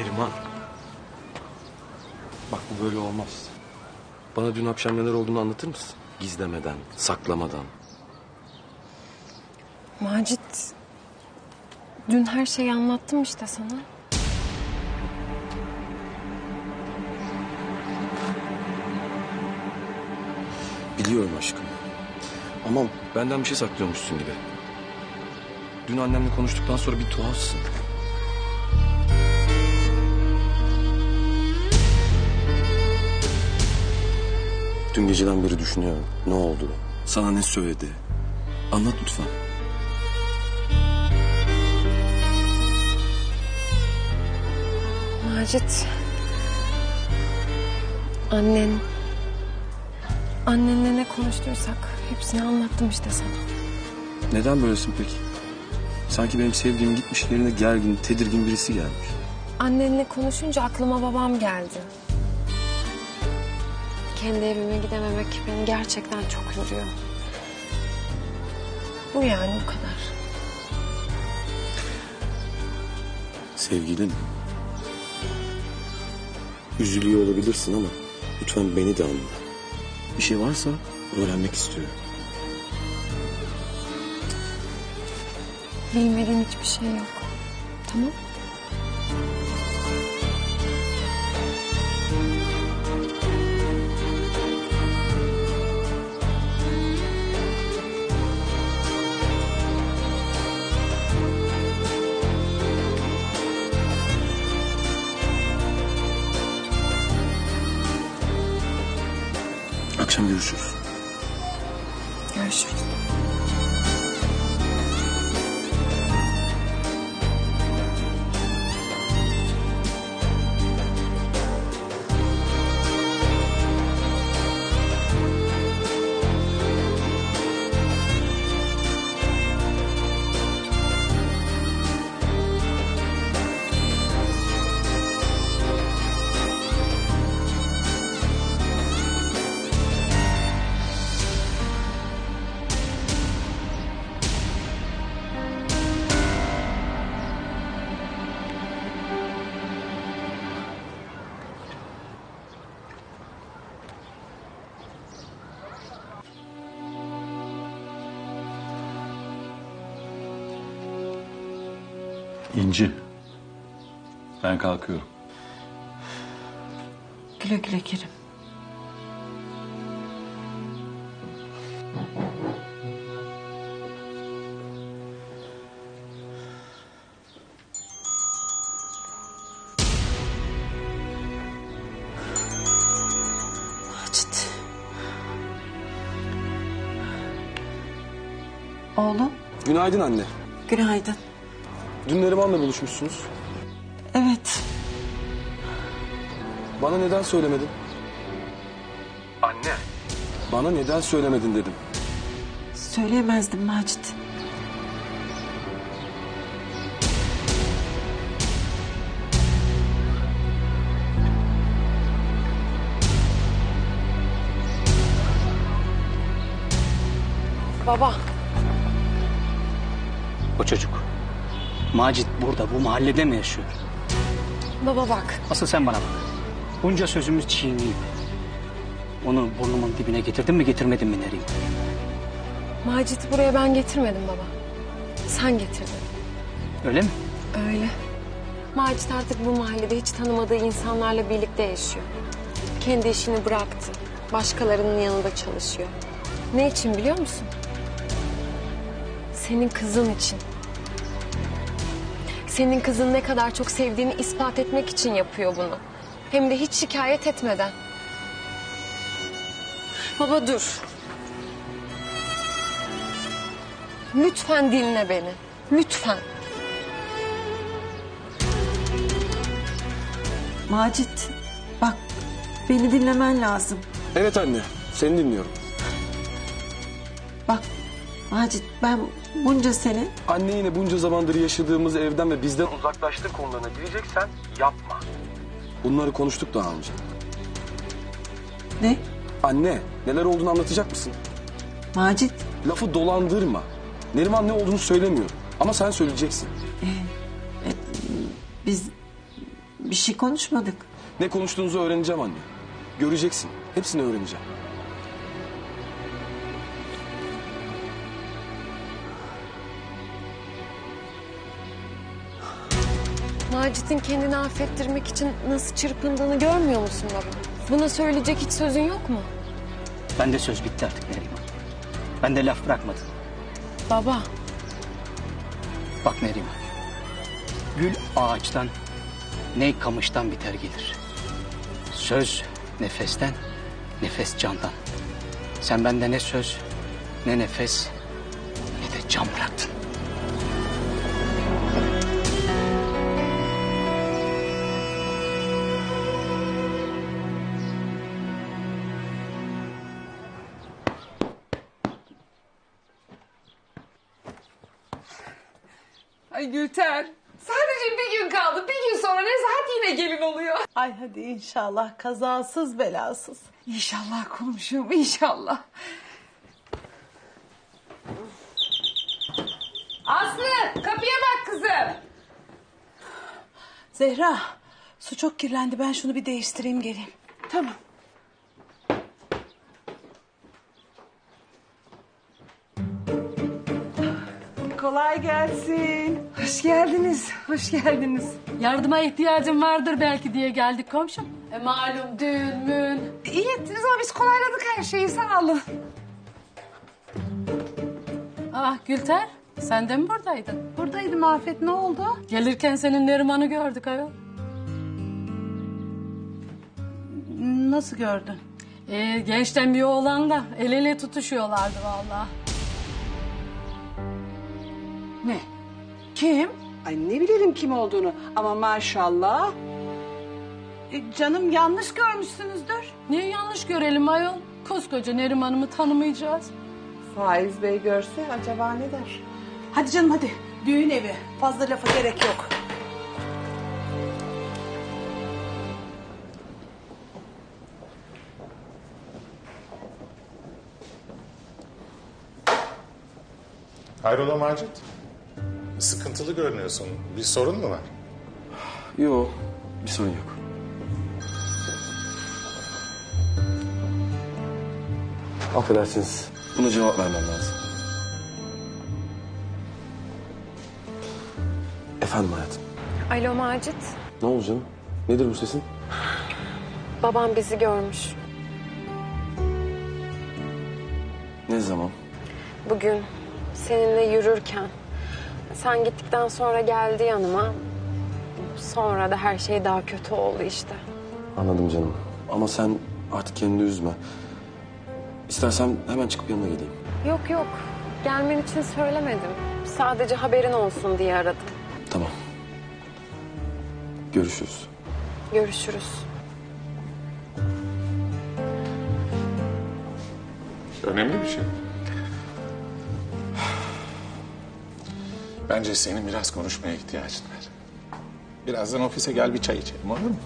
Neriman. Bak bu böyle olmaz. Bana dün akşam neler olduğunu anlatır mısın? Gizlemeden, saklamadan. Macit, dün her şeyi anlattım işte sana. Biliyorum aşkım. Ama benden bir şey saklıyormuşsun gibi. Dün annemle konuştuktan sonra bir tuhafsın. Dün geceden beri düşünüyorum. Ne oldu? Sana ne söyledi? Anlat lütfen. Macit, annen, annenle ne konuştuysak hepsini anlattım işte sana. Neden böylesin peki? Sanki benim sevdiğim gitmiş yerine gergin, tedirgin birisi gelmiş. Annenle konuşunca aklıma babam geldi. Kendi evime gidememek beni gerçekten çok yoruyor. Bu yani bu kadar. Sevgilim. Üzülüyor olabilirsin ama lütfen beni de anla. Bir şey varsa öğrenmek istiyorum. Bilmediğin hiçbir şey yok. Tamam? Akşam görüşürüz. Görüşürüz. İnci. Ben kalkıyorum. Güle güle Kerim. Macit. Oğlum, Günaydın anne. günaydın. Dün Neriman'la buluşmuşsunuz. Evet, Bana neden söylemedin? Anne. Bana neden söylemedin dedim. söyleyemezdim Macit. Baba, O çocuk. Macit burada bu mahallede mi yaşıyor? baba bak. Asıl sen bana bak. Bunca sözümüz çiğneyip onu burnumun dibine getirdin mi getirmedin mi Neriman? Macit'i buraya ben getirmedim baba. Sen getirdin. Öyle mi? Öyle. Macit artık bu mahallede hiç tanımadığı insanlarla birlikte yaşıyor. Kendi işini bıraktı. Başkalarının yanında çalışıyor. Ne için biliyor musun? Senin kızın için. Senin kızın ne kadar çok sevdiğini ispat etmek için yapıyor bunu. Hem de hiç şikayet etmeden. Baba dur. Lütfen dinle beni. Lütfen. Macit, bak beni dinlemen lazım. Evet anne. Seni dinliyorum. Bak Macit ben bunca sene Anne yine bunca zamandır yaşadığımız evden ve bizden uzaklaştık konularına gireceksen yapma. Bunları konuştuk daha önce. ne? Anne neler olduğunu anlatacak mısın? Macit Lafı dolandırma. Neriman ne olduğunu söylemiyor. Ama sen söyleyeceksin. biz bir şey konuşmadık. Ne konuştuğunuzu öğreneceğim anne. Göreceksin. Hepsini öğreneceğim. Macit'in kendini affettirmek için nasıl çırpındığını görmüyor musun baba? Buna söyleyecek hiç sözün yok mu? Ben de söz bitti artık Neriman. Ben de laf bırakmadım. Baba, Bak Neriman. Gül ağaçtan, ne kamıştan biter gelir. Söz nefesten, nefes candan. Sen bende ne söz, ne nefes, ne de can bıraktın. Ay Gülter. Sadece bir gün kaldı. Bir gün sonra Nezahat yine gelin oluyor. Ay hadi inşallah kazasız belasız. İnşallah komşum inşallah. Aslı kapıya bak kızım. Zehra su çok kirlendi ben şunu bir değiştireyim geleyim. Tamam. Kolay gelsin. Hoş geldiniz. Hoş geldiniz. Yardıma ihtiyacım vardır belki diye geldik komşum. E malum düğün mün. İyi ettiniz ama biz kolayladık her şeyi sağ olun. Ah Gülter sen de mi buradaydın? Buradaydım Afet ne oldu? Gelirken senin Neriman'ı gördük ayol. Nasıl gördün? E, gençten bir oğlanla el ele tutuşuyorlardı vallahi. Ne? Kim? Ay ne bilelim kim olduğunu ama maşallah. E, canım yanlış görmüşsünüzdür. Niye yanlış görelim ayol? Koskoca Neriman'ımı tanımayacağız. Faiz Bey görse acaba ne der? Hadi canım hadi. Düğün evi. Fazla lafa gerek yok. Hayrola Macit? Sıkıntılı görünüyorsun. Bir sorun mu var? Yok. Bir sorun yok. Affedersiniz. Buna cevap vermem lazım. Efendim hayatım. alo Macit. Ne oldu canım? Nedir bu sesin? Babam bizi görmüş. Ne zaman? Bugün seninle yürürken. Sen gittikten sonra geldi yanıma. Sonra da her şey daha kötü oldu işte. Anladım canım. Ama sen artık kendini üzme. İstersen hemen çıkıp yanına geleyim. Yok yok. Gelmen için söylemedim. Sadece haberin olsun diye aradım. Tamam. Görüşürüz. Görüşürüz. Önemli bir şey. Bence senin biraz konuşmaya ihtiyacın var. Birazdan ofise gel bir çay içelim olur mu?